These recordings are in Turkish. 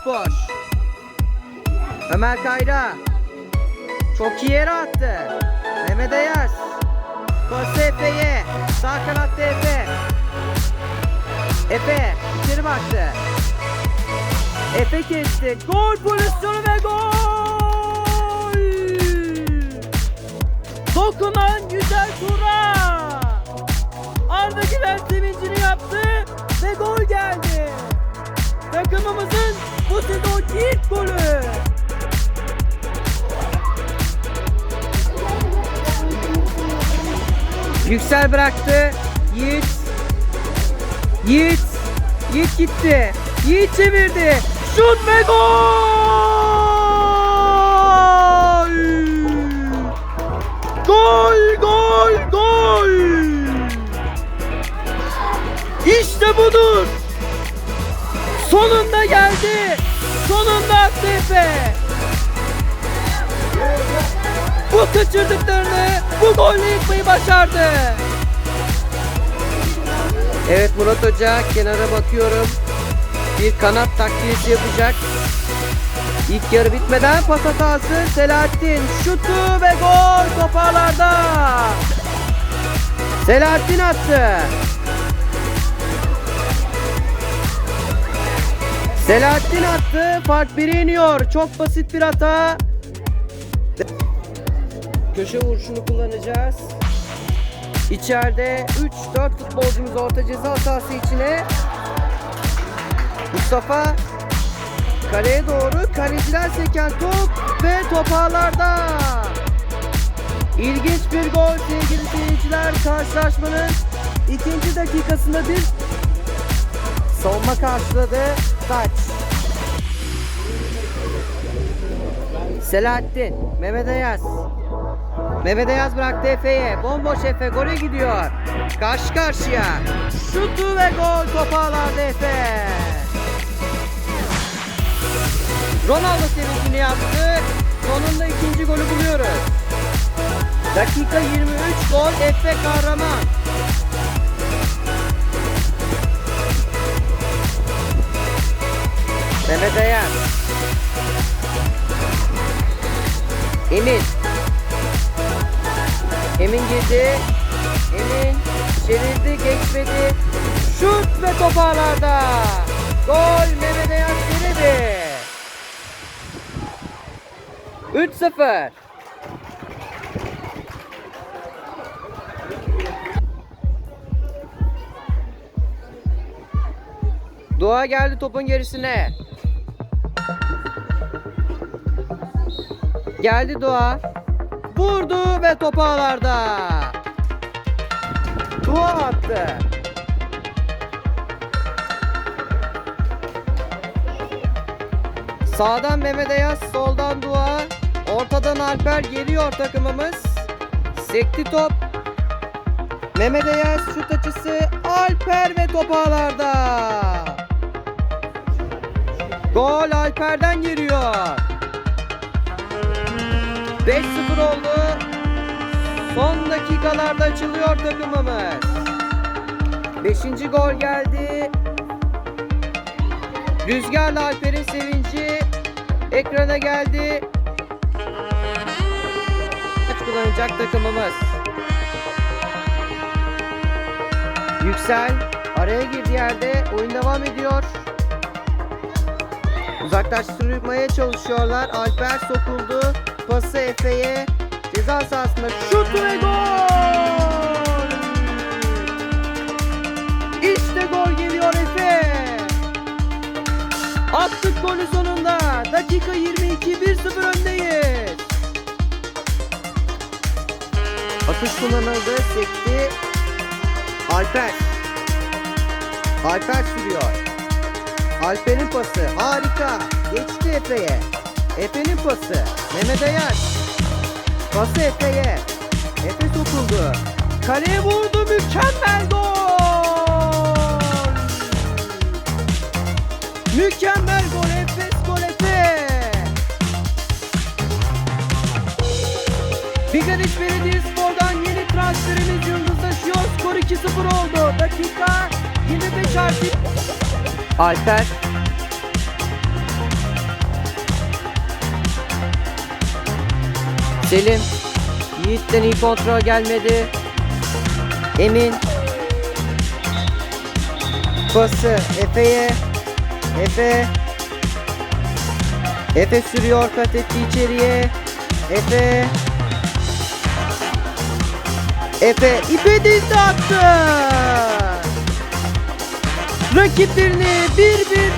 Spor. Ömer Kayra. Çok iyi yere attı. Mehmet Ayaz. Pası Efe'ye. Sağ kanatta Efe. Efe içeri baktı. Efe kesti. Gol pozisyonu ve gol! Golü. Yüksel bıraktı. Yiğit. Yiğit. Yiğit gitti. Yiğit çevirdi. Şut ve gol! Gol, gol, gol! İşte budur. Sonunda geldi. Sonunda Efe. Bu kaçırdıklarını bu golle yıkmayı başardı. Evet Murat Hoca kenara bakıyorum. Bir kanat takviyesi yapacak. İlk yarı bitmeden pas hatası Selahattin şutu ve gol toparlarda. Selahattin attı. Selahattin attı. Fark 1'e iniyor. Çok basit bir hata. Köşe vuruşunu kullanacağız. İçeride 3-4 futbolcumuz orta ceza sahası içine. Mustafa kaleye doğru kaleciler seken top ve top ağlarda. İlginç bir gol sevgili seyirciler. Karşılaşmanın ikinci dakikasında bir savunma karşıladı. Taç. Selahattin, Mehmet Ayaz. Mehmet Ayaz bıraktı Efe'ye. Bomboş Efe gole gidiyor. Karşı karşıya. Şutu ve gol topu ağlarda Efe. Ronaldo sevincini yaptı. Sonunda ikinci golü buluyoruz. Dakika 23 gol Efe Kahraman. Mehmet Ayaz. Emin. Emin girdi. Emin çevirdi, geçmedi. Şut ve top ağlarda. Gol Mehmet Ayaz denedi. 3-0. Doğa geldi topun gerisine. Geldi Doğa. Vurdu ve top ağlarda. Doğa attı. Sağdan Mehmet Ayaz, soldan Dua. Ortadan Alper geliyor takımımız. Sekti top. Mehmet Ayaz şut açısı. Alper ve top ağlarda. Gol Alper'den geliyor. 5-0 oldu. Son dakikalarda açılıyor takımımız. 5. gol geldi. Rüzgarla Alper'in sevinci ekrana geldi. Kaç kullanacak takımımız. Yüksel araya girdi yerde oyun devam ediyor. Uzaklaştırmaya çalışıyorlar. Alper sokuldu. Pası Efe'ye. Ceza sahasında şut ve gol! İşte gol geliyor Efe. Attık golü sonunda. Dakika 22 1-0 öndeyiz. Atış kullanıldı. Sekti. Alper. Alper sürüyor. Alper'in pası harika. Geçti Efe'ye. Efe'nin pası. Mehmet Ayaz. Pası Efe'ye. Efe sokuldu. Kaleye vurdu. Mükemmel gol. Mükemmel gol. Efes gol Efe. Bigadiş Belediyespor'dan yeni transferimiz yıldızlaşıyor. Skor 2-0 oldu. Dakika 25 artı. Alper Selim. Yiğit'ten iyi kontrol gelmedi. Emin. Pası Efe'ye. Efe. Efe sürüyor kat etti içeriye. Efe. Efe ipe dizdi attı. Rakiplerini bir bir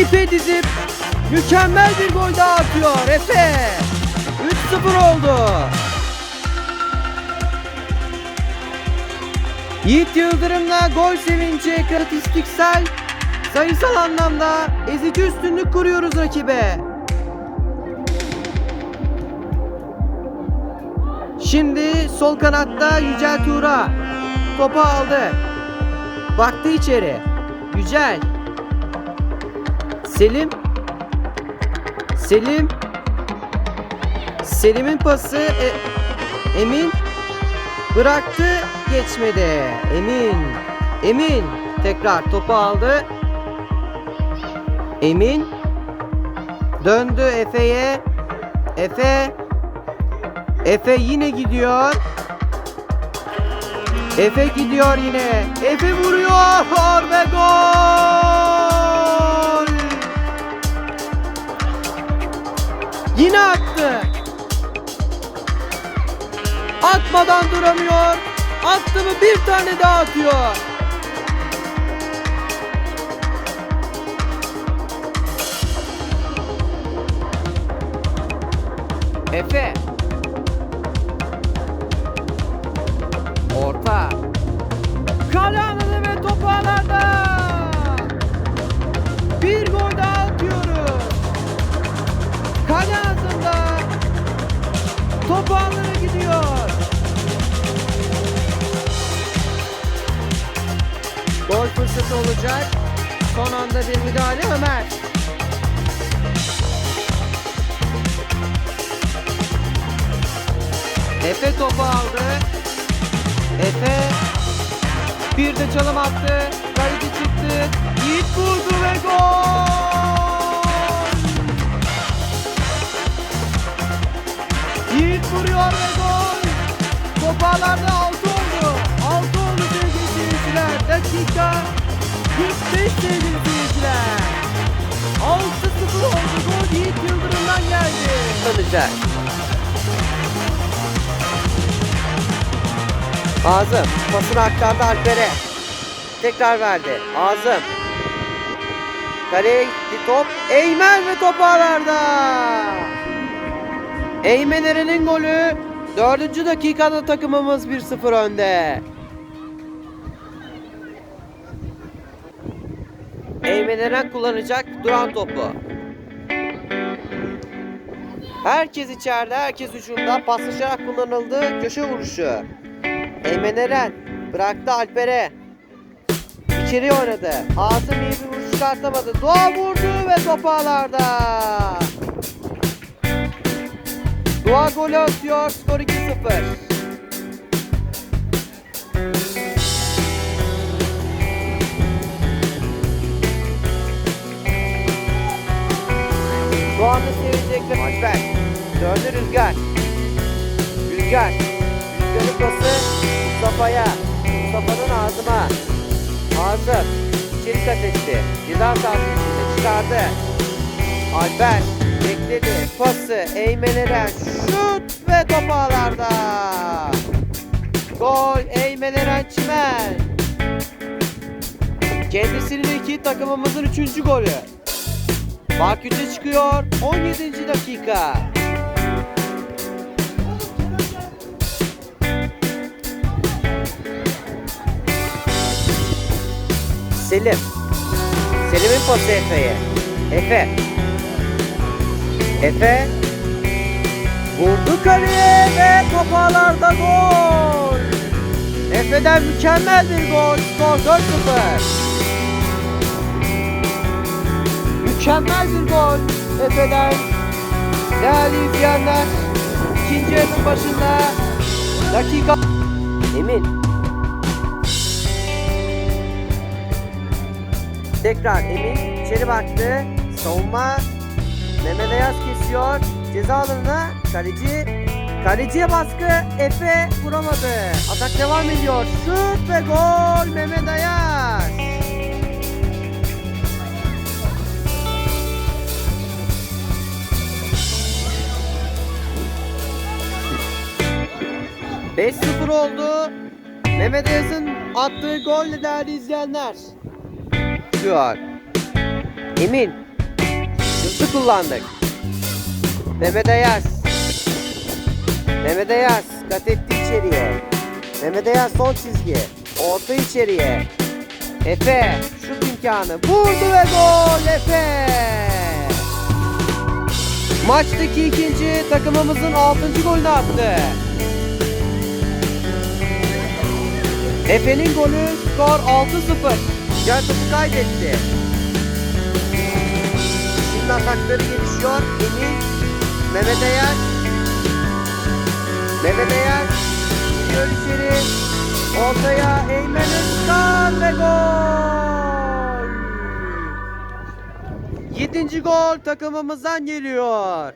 ipe dizip mükemmel bir gol daha atıyor Efe. 3-0 oldu. Yiğit Yıldırım'la gol sevinci istatistiksel sayısal anlamda ezici üstünlük kuruyoruz rakibe. Şimdi sol kanatta Yücel Tuğra topu aldı. Baktı içeri. Yücel. Selim. Selim. Selim'in pası e, Emin bıraktı geçmedi. Emin. Emin tekrar topu aldı. Emin döndü Efe'ye. Efe Efe yine gidiyor. Efe gidiyor yine. Efe vuruyor Atmadan duramıyor. Attı mı bir tane daha atıyor. Efe. Orta. Kale ve topu alanda. Bir gol daha atıyoruz. Kale ağzında. Topu alana fırsatı olacak. Son anda bir müdahale Ömer. Efe topu aldı. Efe bir de çalım attı. Kaleci çıktı. Yiğit vurdu ve gol! Yiğit vuruyor ve gol! 6 Dakika 45 sevgili seyirciler. 6-0 oldu. Gol Yiğit Yıldırım'dan geldi. Kalacak. Azım pasını aktardı Alper'e. Tekrar verdi. Azım. Kaleye gitti top. Eymen ve top ağlarda. Eymen Eren'in golü. Dördüncü dakikada takımımız 1-0 önde. Eymen Eren kullanacak duran topu. Herkes içeride, herkes hücumda paslaşarak kullanıldı. Köşe vuruşu. Eymen Eren bıraktı Alper'e. İçeri oynadı. Asım iyi bir vuruş çıkartamadı. Doğa vurdu ve top ağlarda. Doğa golü atıyor. Skor 2-0. Rüzgar. Rüzgar. Rüzgar'ın pası Mustafa'ya. Mustafa'nın ağzıma. Ağzım. İçeri kat etti. Ceza sahası içinde çıkardı. Alper bekledi. Pası Eymen Eren. Şut ve top ağlarda. Gol Eymen Eren Çimen. Kendisinin iki takımımızın üçüncü golü. Fark 3'e çıkıyor. 17. dakika. Selim. Selim'in pası Efe'ye. Efe. Efe. Vurdu kaleye ve top ağlarda gol. Efe'den mükemmel bir gol. Skor 4-0. Mükemmel bir gol Efe'den. Değerli izleyenler, ikinci yarının başında dakika... Emin. Tekrar Emin içeri baktı. Savunma Mehmet Ayaz kesiyor. Ceza alanına kaleci kaleciye baskı Efe vuramadı. Atak devam ediyor. Şut ve gol Mehmet Ayaz. Beş 0 oldu. Mehmet Ayaz'ın attığı golle değerli izleyenler. An. Emin. Hızlı kullandık. Mehmet Ayaz. Mehmet Ayaz kat etti içeriye. Mehmet Ayaz son çizgi. Orta içeriye. Efe şut imkanı. Vurdu ve gol Efe. Maçtaki ikinci takımımızın altıncı golünü attı. Efe'nin golü skor 6-0. Gel topu kaydetti. Şimdi atakları gelişiyor. Emin, Mehmet Eyer. Mehmet Eyer giriyor içeri. Ortaya Eymen Özkan ve gol. Yedinci gol takımımızdan geliyor.